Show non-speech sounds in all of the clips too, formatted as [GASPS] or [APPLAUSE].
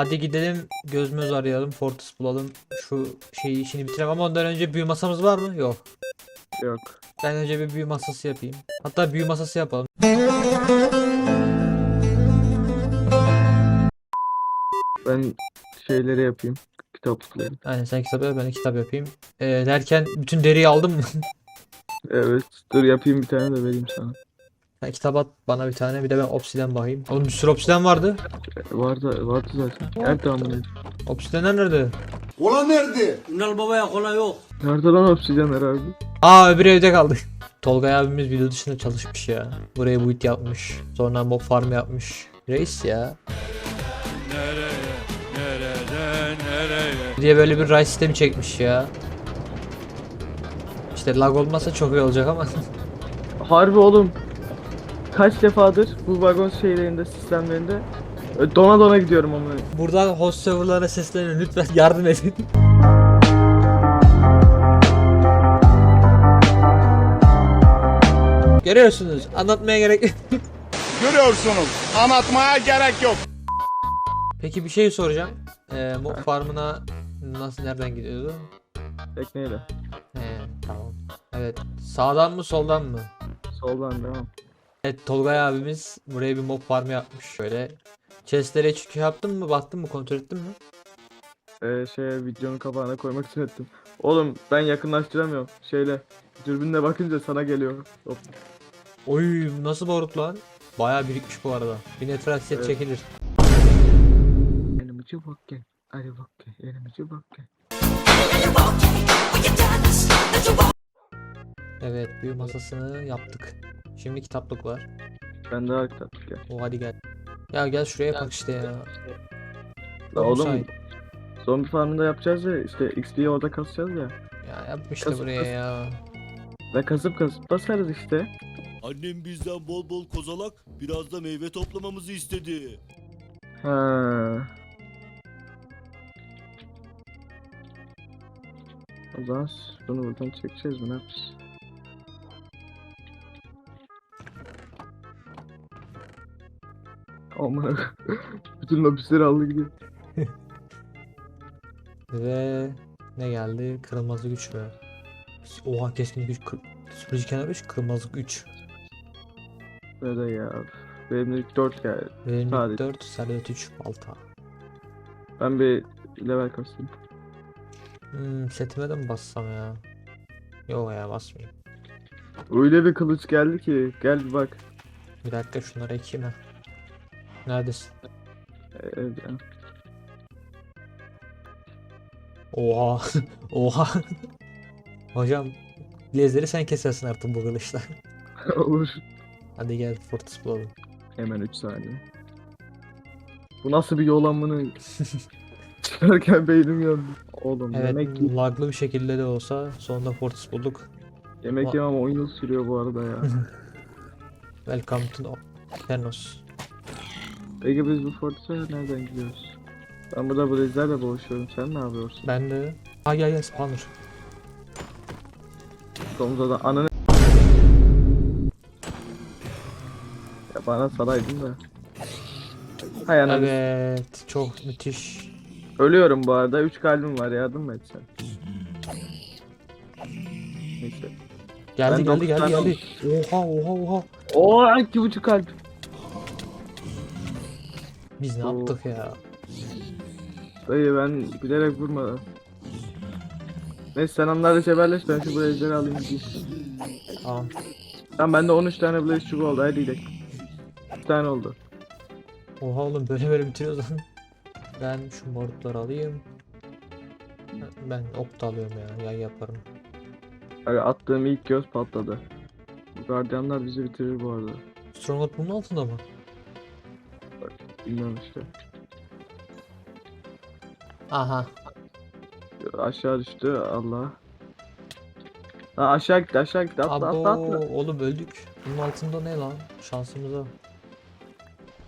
Hadi gidelim göz möz arayalım. Fortis bulalım. Şu şeyi işini bitirelim ama ondan önce büyü masamız var mı? Yok. Yok. Ben önce bir büyü masası yapayım. Hatta büyü masası yapalım. Ben şeyleri yapayım. Kitaplıkları. Aynen sen kitap yap ben de kitap yapayım. Ee, derken bütün deriyi aldın mı? [LAUGHS] Evet. Dur yapayım bir tane de vereyim sana. Sen kitap at bana bir tane bir de ben obsiden bakayım. Oğlum bir sürü obsiden vardı. Vardı, vardı zaten. Tamam. gel. Obsidenler nerede? Ulan nerede? Ünal Baba'ya kolay yok. Nerede lan obsidyen herhalde? Aa öbür evde kaldı. [LAUGHS] Tolgay abimiz video dışında çalışmış ya. Buraya buit yapmış. Sonra mob farm yapmış. Reis ya. diye böyle bir ray sistemi çekmiş ya. İşte lag olmasa çok iyi olacak ama. [LAUGHS] Harbi oğlum. Kaç defadır bu vagon şeylerinde, sistemlerinde e, dona dona gidiyorum ama. Buradan host serverlara sesleniyorum lütfen yardım edin. Görüyorsunuz anlatmaya gerek yok. [LAUGHS] Görüyorsunuz. Anlatmaya gerek yok. Peki bir şey soracağım. Ee, mob farmına nasıl nereden gidiyordu? Tekneyle. He tamam. Evet sağdan mı soldan mı? Soldan devam. Evet Tolgay abimiz buraya bir mob farmı yapmış şöyle. Chestlere şey yaptın mı baktın mı kontrol ettin mi? Ee, şeye videonun kapağına koymak için ettim. Oğlum ben yakınlaştıramıyorum. Şeyle. Dürbünle bakınca sana geliyor. Hop. Oy nasıl barut lan? Bayağı birikmiş bu arada. Bir netral set Evet. çekilir. Elimici bak gel. Hadi bak gel. Elimici bak gel. Evet büyü masasını yaptık. Şimdi kitaplık var. Ben daha kitaplık gel. O hadi gel. Ya gel şuraya bak işte ya. La oğlum Müsait. zombi farmında yapacağız ya işte XP'yi orada kasacağız ya. Ya yapmış da Kasıp buraya kasıp. ya. Ve kasıp kasıp basarız işte. Annem bizden bol bol kozalak, biraz da meyve toplamamızı istedi. Ha. O zaman bunu buradan çekeceğiz mi ne yapacağız? Aman bütün lopisleri aldı gidiyor. [LAUGHS] Ve ne geldi? Kırılmazlık güç mü? Oha keskin güç. Kır... Sürücü kenar 3, kırılmazlık 3. Böyle ya. Benim ilk 4 geldi. Verimlilik Sadece. 4, servet 3, balta. Ben bir level kasayım. Hmm, setime de mi bassam ya? Yok ya basmayayım. Öyle bir kılıç geldi ki gel bir bak. Bir dakika şunları ekeyim ha. Neredesin? Ya. Oha. [LAUGHS] Oha. Hocam Lezleri sen kesersin artık bu kılıçla. [LAUGHS] Olur. Hadi gel Fortis bulalım. Hemen 3 saniye. Bu nasıl bir yol amına? [LAUGHS] Çıkarken beynim yandı. Oğlum Evet yemek yi- laglı bir şekilde de olsa sonunda Fortis bulduk. yemek yemem 10 yıl sürüyor bu arada ya. Welcome to Ternos. Peki biz bu Fort'a nereden gidiyoruz? Ben burada Blaze'lerle boğuşuyorum. Sen ne yapıyorsun? Ben de... Ha gel gel spawner. Domuza da ananı... Ya bana salaydın da. Hay ananı. Evet çok müthiş. Ölüyorum bu arada. 3 kalbim var. Yardım mı etsen? Neyse. Geldi Ben geldi geldi geldi. Oha oha oha. Oo 2,5 kalp. Biz ne Oo. yaptık ya? Dayı ben bilerek vurmadım. Neyse sen onlarla cebelleş ben şu Blaze'leri alayım gideyim. Tamam. Tamam bende 13 tane Blaze çubuğu oldu hadi gidelim. 1 tane oldu. Oha oğlum böyle böyle bitiriyoruz lan. Ben şu morukları alayım. Ben ok da alıyorum ya. Yay yaparım. Abi attığım ilk göz patladı. Bu gardiyanlar bizi bitirir bu arada. Stronghold bunun altında mı? Bilmiyorum işte. Aha. Aşağı düştü Allah. Ha aşağı gitti aşağı gitti atla Abo, atla atla. oğlum öldük. Bunun altında ne lan? Şansımıza.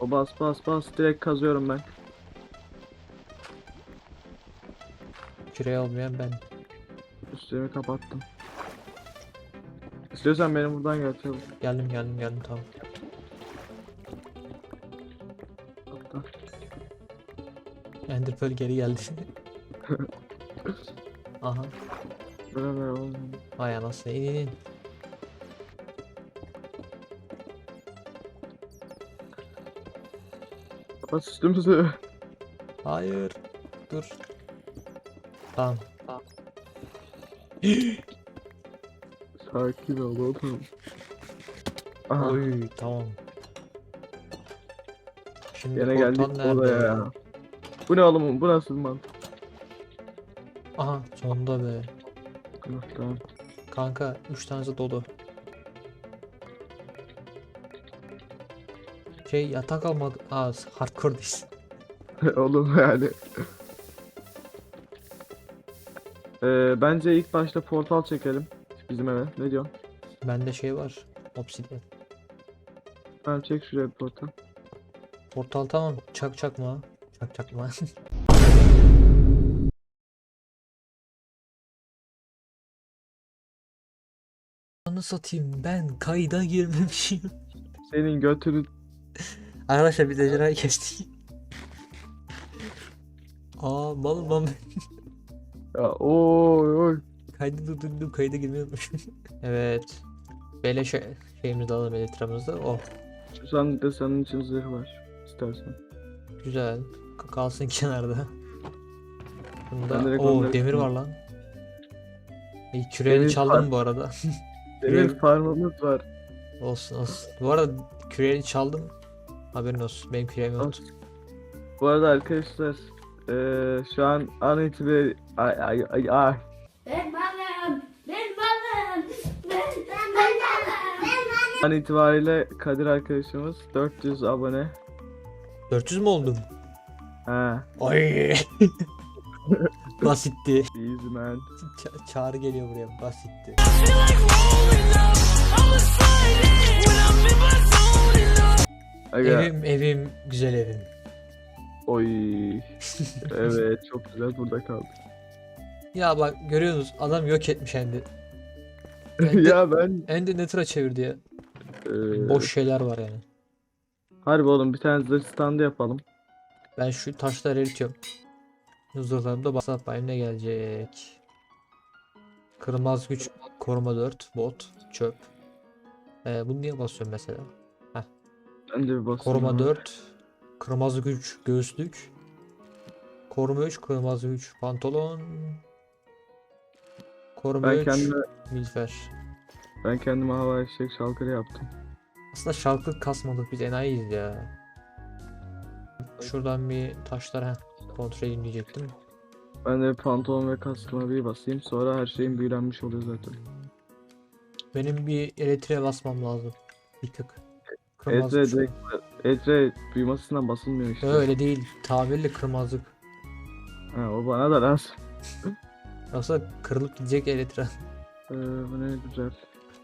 O bas bas bas direkt kazıyorum ben. Küreği almayan ben. Üstlerimi kapattım. İstiyorsan benim buradan gel. Geldim geldim geldim tamam. Ender Pearl geri geldi. [LAUGHS] Aha. Beraber oğlum. Vay anasını in in in. Kapat üstümüzü. Hayır. Dur. Tamam. tamam. [GASPS] Sakin ol oğlum. Aha. Oy tamam. Şimdi portal geldik nerede odaya ya. Bu ne oğlum? Bu nasıl mantık? Aha sonunda be. Tamam. Kanka 3 tanesi dolu. Şey yatak almadı. Aa hardcore'dayız. [LAUGHS] oğlum yani. Ee, bence ilk başta portal çekelim. Bizim eve. Ne diyorsun? Bende şey var. Obsidian. Tamam çek şuraya bir portal. Portal tamam. Çak çakma. Çak çakma. Anı satayım ben kayda girmemişim. Senin götünü Arkadaşlar biz ejderhayı kestik. Aa malım ben. ya oy oy. Kaydı durdurdum kayda girmeyi unutmuşum. [LAUGHS] evet. Böyle şey, şeyimizi de alalım elitramızda. Oh Şu sandıkta senin için zırh var. İstersen. güzel. Kalsın [LAUGHS] kenarda. Bunda o demir var lan. İyi küreğini çaldım bu arada. [LAUGHS] Demir farmımız var. olsun olsun. Bu arada küreğini çaldım. Haberin olsun. Benim küreğim. Olsun. Bu arada arkadaşlar eee şu an an itibariyle ay ay ay ay Ben balım. Ben balım. Ben ben balım. Ben an itibariyle Kadir arkadaşımız 400 abone. 400 mü oldum? Ha, Ay. [LAUGHS] Basitti. easy man. Ça- çağrı geliyor buraya. Basitti. Aga, Evim evim güzel evim. oy. evet çok güzel burada kaldı. Ya bak görüyorsunuz adam yok etmiş Endi. [LAUGHS] Endi, ya ben Endi Nether'a çevirdi ya. eee, Boş şeyler var yani. harbi oğlum bir tane zırh standı yapalım. Ben şu taşları eritiyorum. Huzurlarımda basap bayım ne gelecek? Kırmaz güç koruma 4 bot çöp. Ee, bunu niye basıyorum mesela? Ben de bir basayım. Koruma abi. 4 kırmızı güç göğüslük. Koruma 3 kırmızı güç pantolon. Koruma Ben 3 kendime milfer. ben kendime hava eşek şalkırı yaptım. Aslında şarkı kasmadık biz enayiyiz ya. Şuradan bir taşlar ha kontrol edeyim diyecektim. Ben de pantolon ve kaskıma bir basayım sonra her şeyin büyülenmiş oluyor zaten. Benim bir elektriğe basmam lazım. Bir tık. Kırmızı Etre direkt Etre büyümesinden basılmıyor işte. Öyle değil. Tabirli kırmızılık. Ha, o bana da lazım. Yoksa kırılıp gidecek elektriğe. [LAUGHS] Ee, bu ne güzel.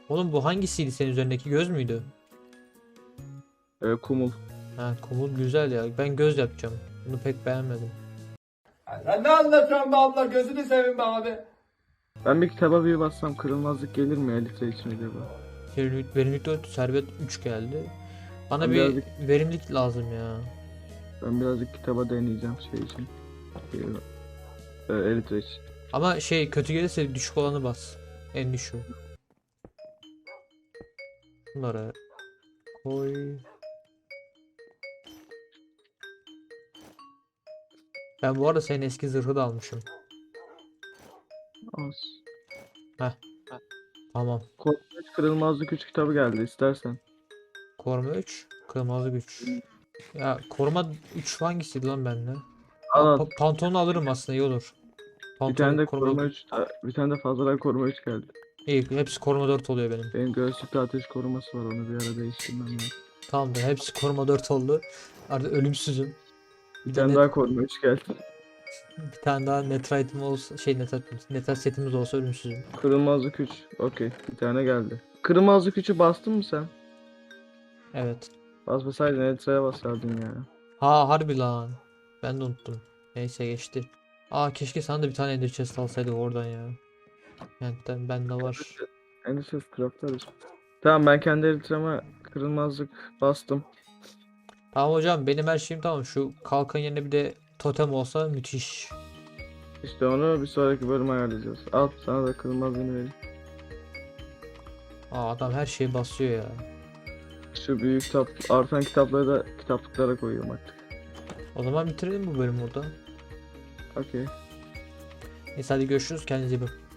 Oğlum bu hangisiydi senin üzerindeki göz müydü? Ee, kumul. Ha kumul güzel ya. Ben göz yapacağım. Bunu pek beğenmedim. Sen ne anlatıyorsun be abla gözünü seveyim be abi. Ben bir kitaba bir bassam kırılmazlık gelir mi Elitre için acaba? Verimlilik, verimlilik 4, servet 3 geldi. Bana Ben bir birazcık- verimlilik lazım ya. Ben birazcık kitaba deneyeceğim şey için. Ee, Elitre için. Ama şey kötü gelirse düşük olanı bas. En düşüğü. Bunları koy. Ben bu arada senin eski zırhı da almışım. Az. Tamam. Korkunç kırılmazlık 3 kitabı geldi istersen. Koruma 3, kırmızı güç. Ya koruma 3 hangisiydi lan bende? Al al. Pa- pantolonu alırım aslında iyi olur. Bir Pantolon tane de koruma, koruma 3 bir tane de fazladan koruma 3 geldi. İyi, hepsi koruma 4 oluyor benim. Benim göğüslükte ateş koruması var onu bir ara değiştirmem lazım. Tamamdır, hepsi koruma 4 oldu. Artık ölümsüzüm. Bir Bir tane tane daha koruma 3 geldi. Bir tane daha netrite'im olsa şey netrit, netrit setimiz olsa ölümsüzüm. Kırılmazlık 3. Okey. Bir tane geldi. Kırılmazlık 3'ü bastın mı sen? Evet. Basmasaydın Elitre'ye basardın ya. Ha harbi lan. Ben de unuttum. Neyse geçti. Aa keşke sana da bir tane ender chest alsaydık oradan ya. Yani ben bende var. Endişes craftlarız. Tamam ben kendi Elitre'me kırılmazlık bastım. Tamam hocam benim her şeyim tamam. Şu kalkan yerine bir de totem olsa müthiş. İşte onu bir sonraki bölüm ayarlayacağız. Al sana da kırmızı yünü vereyim. Aa adam her şeyi basıyor ya. Şu büyük kitap, artan kitapları da kitaplıklara koyuyorum artık. O zaman bitirelim bu bölümü burada. Okey. Neyse hadi görüşürüz kendinize iyi bakın.